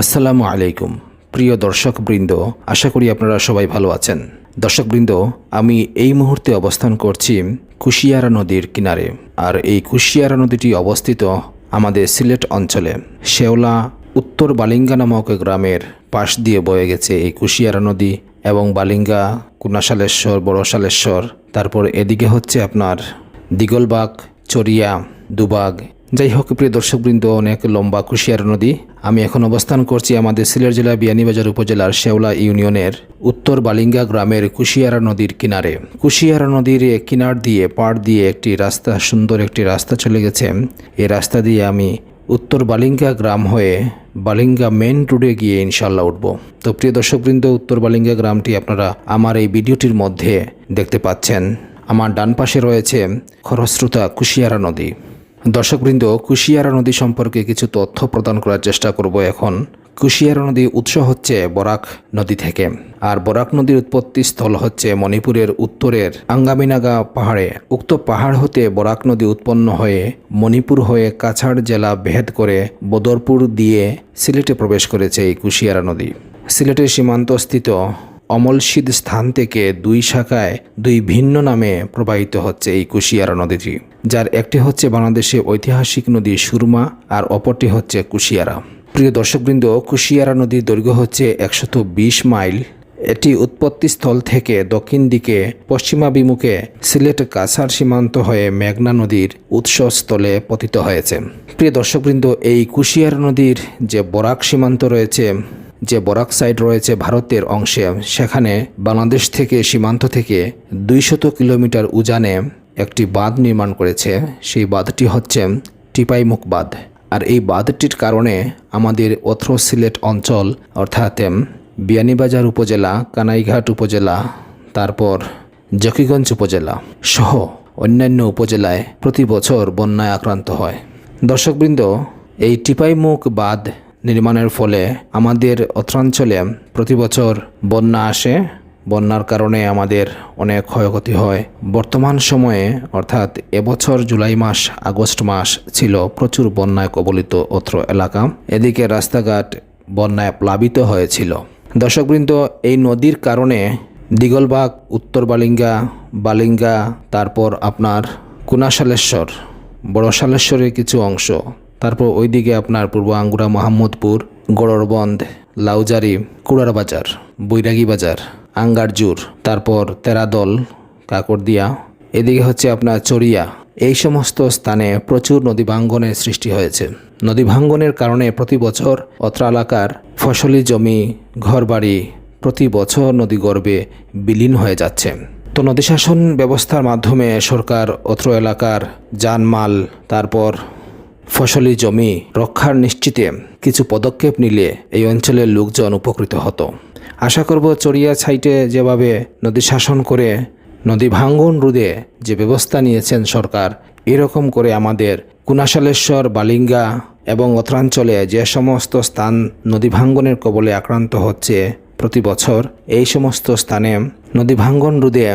আসসালামু আলাইকুম। প্রিয় দর্শকবৃন্দ, আশা করি আপনারা সবাই ভালো আছেন। দর্শকবৃন্দ, আমি এই মুহূর্তে অবস্থান করছি কুশিয়ারা নদীর কিনারে। আর এই কুশিয়ারা নদীটি অবস্থিত আমাদের সিলেট অঞ্চলে। শেওলা, উত্তর বালিঙ্গা নামক গ্রামের পাশ দিয়ে বয়ে গেছে এই কুশিয়ারা নদী এবং বালিঙ্গা, কুনাশালেশ্বর, বড়শালেশ্বর, তারপর এদিকে হচ্ছে আপনার দিগলবাগ চরিয়া দুবাগ যাই হোক প্রিয় দর্শকবৃন্দ, অনেক লম্বা কুশিয়ার নদী। আমি এখন অবস্থান করছি আমাদের সিলেট জেলা বিয়ানীবাজার উপজেলার শেওলা ইউনিয়নের উত্তর বালিঙ্গা গ্রামের কুশিয়ারা নদীর কিনারে। কুশিয়ারা নদীর কিনার দিয়ে, পাড় দিয়ে একটি রাস্তা, সুন্দর একটি রাস্তা চলে গেছে। এই রাস্তা দিয়ে আমি উত্তর বালিঙ্গা গ্রাম হয়ে বালিঙ্গা মেন রোডে গিয়ে ইনশাল্লাহ উঠব। তো প্রিয় দর্শকবৃন্দ, উত্তর বালিঙ্গা গ্রামটি আপনারা আমার এই ভিডিওটির মধ্যে দেখতে পাচ্ছেন। আমার ডান পাশে রয়েছে খরস্রোতা কুশিয়ারা নদী। দর্শকবৃন্দ, কুশিয়ারা নদী সম্পর্কে কিছু তথ্য প্রদান করার চেষ্টা করব এখন। কুশিয়ারা নদী উৎস হচ্ছে বরাক নদী থেকে। আর বরাক নদীর উৎপত্তি স্থল হচ্ছে মণিপুরের উত্তরের আঙ্গামিনাগা পাহাড়ে। উক্ত পাহাড় হতে বরাক নদী উৎপন্ন হয়ে মণিপুর হয়ে কাছাড় জেলা ভেদ করে বদরপুর দিয়ে সিলেটে প্রবেশ করেছে এই কুশিয়ারা নদী। সিলেটের সীমান্তস্থিত অমলশিদ স্থান থেকে দুই শাখায় দুই ভিন্ন নামে প্রবাহিত হচ্ছে এই কুশিয়ারা নদীটি, যার একটি হচ্ছে বাংলাদেশে ঐতিহাসিক নদী সুরমা আর অপরটি হচ্ছে কুশিয়ারা। প্রিয় দর্শকবৃন্দ, কুশিয়ারা নদীর দৈর্ঘ্য হচ্ছে একশত বিশ মাইল। এটি উৎপত্তিস্থল থেকে দক্ষিণ দিকে পশ্চিমাভিমুখে সিলেট কাছার সীমান্ত হয়ে মেঘনা নদীর উৎসস্থলে পতিত হয়েছে। প্রিয় দর্শকবৃন্দ, এই কুশিয়ারা নদীর যে বরাক সীমান্ত রয়েছে যে বরাক সাইড রয়েছে ভারতের অংশে, সেখানে বাংলাদেশ থেকে সীমান্ত থেকে দুইশত কিলোমিটার উজানে একটি বাঁধ নির্মাণ করেছে। সেই বাঁধটি হচ্ছে টিপাইমুখ বাঁধ। আর এই বাঁধটির কারণে আমাদের অথ্র সিলেট অঞ্চল, অর্থাৎ বিয়ানীবাজার উপজেলা, কানাইঘাট উপজেলা, তারপর জকিগঞ্জ উপজেলা সহ অন্যান্য উপজেলায় প্রতি বছর বন্যায় আক্রান্ত হয়। দর্শকবৃন্দ, এই টিপাইমুখ বাঁধ নির্মাণের ফলে আমাদের অত্রাঞ্চলে প্রতি বছর বন্যা আসে। বন্যার কারণে আমাদের অনেক ক্ষয়ক্ষতি হয়। বর্তমান সময়ে, অর্থাৎ এবছর জুলাই মাস, আগস্ট মাস ছিল প্রচুর বন্যায় কবলিত অত্র এলাকা। এদিকে রাস্তাঘাট বন্যায় প্লাবিত হয়েছিল। দর্শকবৃন্দ, এই নদীর কারণে দিগলবাগ উত্তর বালিঙ্গা বালিঙ্গা, তারপর আপনার কুনাশালেশ্বর, বড়শালেশ্বরের কিছু অংশ তারপর ওইদিকে আপনার পূর্ব আঙ্গুরা মোহাম্মদপুর গড়রবন্ধ লাউজারি কুড়ার বাজার বৈরাগী বাজার, আঙ্গারজুর, তারপর তেরাদল কাকরদিয়া এদিকে হচ্ছে আপনার চরিয়া এই সমস্ত স্থানে প্রচুর নদী ভাঙ্গনের সৃষ্টি হয়েছে। নদী ভাঙ্গনের কারণে প্রতি বছর অত্র এলাকার ফসলি জমি, ঘরবাড়ি প্রতি বছর নদী গর্ভে বিলীন হয়ে যাচ্ছে। তো নদী শাসন ব্যবস্থার মাধ্যমে সরকার অত্র এলাকার জানমাল, তারপর ফসলি জমি রক্ষার নিশ্চিতে কিছু পদক্ষেপ নিলে এই অঞ্চলের লোকজন উপকৃত হতো। আশা করব চড়িয়া ছাইটে যেভাবে নদী শাসন করে নদী ভাঙ্গন রোধে যে ব্যবস্থা নিয়েছেন সরকার, এরকম করে আমাদের কুনাশালেশ্বর, বালিঙ্গা এবং অত্রাঞ্চলে যে সমস্ত স্থান নদী ভাঙ্গনের কবলে আক্রান্ত হচ্ছে প্রতি বছর, এই সমস্ত স্থানে নদী ভাঙ্গন রোধে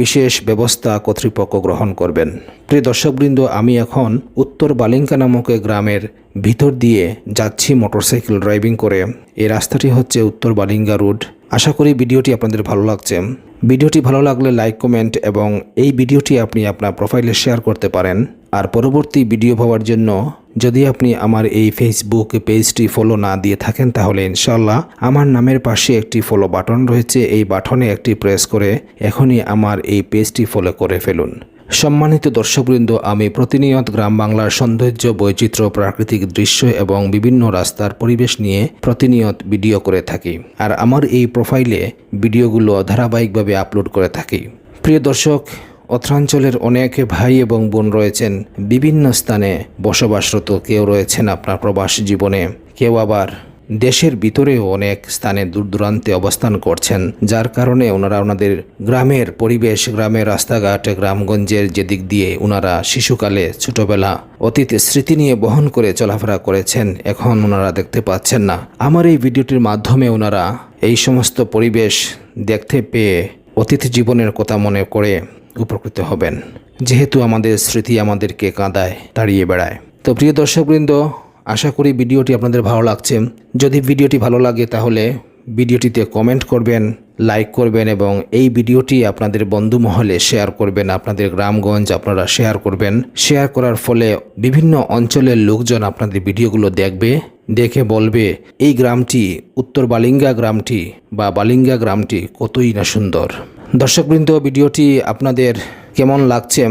বিশেষ ব্যবস্থা কর্তৃপক্ষ গ্রহণ করবেন। প্রিয় দর্শকবৃন্দ, আমি এখন উত্তর বালিঙ্কা নামক গ্রামের ভিতর দিয়ে যাচ্ছি মোটরসাইকেল ড্রাইভিং করে। এই রাস্তাটি হচ্ছে উত্তর বালিঙ্গা রোড। আশা করি ভিডিওটি আপনাদের ভালো লাগছে। ভিডিওটি ভালো লাগলে লাইক, কমেন্ট এবং এই ভিডিওটি আপনি আপনার প্রোফাইলে শেয়ার করতে পারেন। আর পরবর্তী ভিডিও পাওয়ার জন্য যদি আপনি আমার এই ফেসবুক পেজটি ফলো না দিয়ে থাকেন, তাহলে ইনশাল্লাহ আমার নামের পাশে একটি ফলো বাটন রয়েছে। এই বাটনে একটি প্রেস করে এখনই আমার এই পেজটি ফলো করে ফেলুন। সম্মানিত দর্শকবৃন্দ, আমি প্রতিনিয়ত গ্রাম বাংলার সৌন্দর্য, বৈচিত্র্য, প্রাকৃতিক দৃশ্য এবং বিভিন্ন রাস্তার পরিবেশ নিয়ে প্রতিনিয়ত ভিডিও করে থাকি। আর আমার এই প্রোফাইলে ভিডিওগুলো ধারাবাহিকভাবে আপলোড করে থাকি। প্রিয় দর্শক অত্রাঞ্চলের অনেক ভাই এবং বোন রয়েছেন। বিভিন্ন স্থানে বসবাসরত কেউ রয়েছেন আপনার প্রবাস জীবনে, কেউ আবার দেশের ভিতরেও অনেক স্থানে দূর দূরান্তে অবস্থান করছেন, যার কারণে ওনারা ওনাদের গ্রামের পরিবেশ, গ্রামের রাস্তাঘাট, গ্রামগঞ্জের যে দিক দিয়ে ওনারা শিশুকালে ছোটবেলা অতীত স্মৃতি নিয়ে বহন করে চলাফেরা করেছেন, এখন ওনারা দেখতে পাচ্ছেন না। আমার এই ভিডিওটির মাধ্যমে ওনারা এই সমস্ত পরিবেশ দেখতে পেয়ে অতীত জীবনের কথা মনে করে উপকৃত হবেন। যেহেতু আমাদের স্মৃতি আমাদেরকে কাঁদায়, তাড়িয়ে বেড়ায়। তো প্রিয় দর্শকবৃন্দ, আশা করি ভিডিওটি আপনাদের ভালো লাগছে। যদি ভিডিওটি ভালো লাগে তাহলে ভিডিওটিতে কমেন্ট করবেন, লাইক করবেন এবং এই ভিডিওটি আপনাদের বন্ধু মহলে শেয়ার করবেন, আপনাদের গ্রামগঞ্জ আপনারা শেয়ার করবেন। শেয়ার করার ফলে বিভিন্ন অঞ্চলের লোকজন আপনাদের ভিডিওগুলো দেখবে, দেখে বলবে, এই গ্রামটি, উত্তর বালিঙ্গা গ্রামটি বা বালিঙ্গা গ্রামটি কতই না সুন্দর? দর্শকবৃন্দ, ভিডিওটি আপনাদের কেমন লাগছে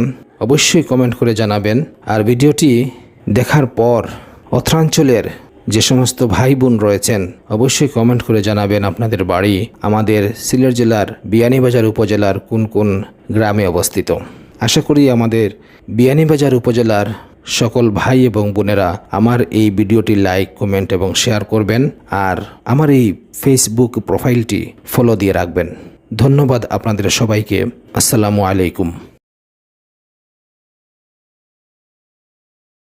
অবশ্যই কমেন্ট করে জানাবেন। আর ভিডিওটি দেখার পর অত্রাঞ্চলের যে সমস্ত ভাই বোন রয়েছেন, অবশ্যই কমেন্ট করে জানাবেন আপনাদের বাড়ি, আমাদের সিলেট জেলার বিয়ানীবাজার উপজেলার কোন কোন গ্রামে অবস্থিত। আশা করি আমাদের বিয়ানীবাজার উপজেলার সকল ভাই এবং বোনেরা আমার এই ভিডিওটি লাইক কমেন্ট এবং শেয়ার করবেন, আর আমার এই ফেসবুক প্রোফাইলটি ফলো দিয়ে রাখবেন। ধন্যবাদ আপনাদের সবাইকে। আসসালামু আলাইকুম।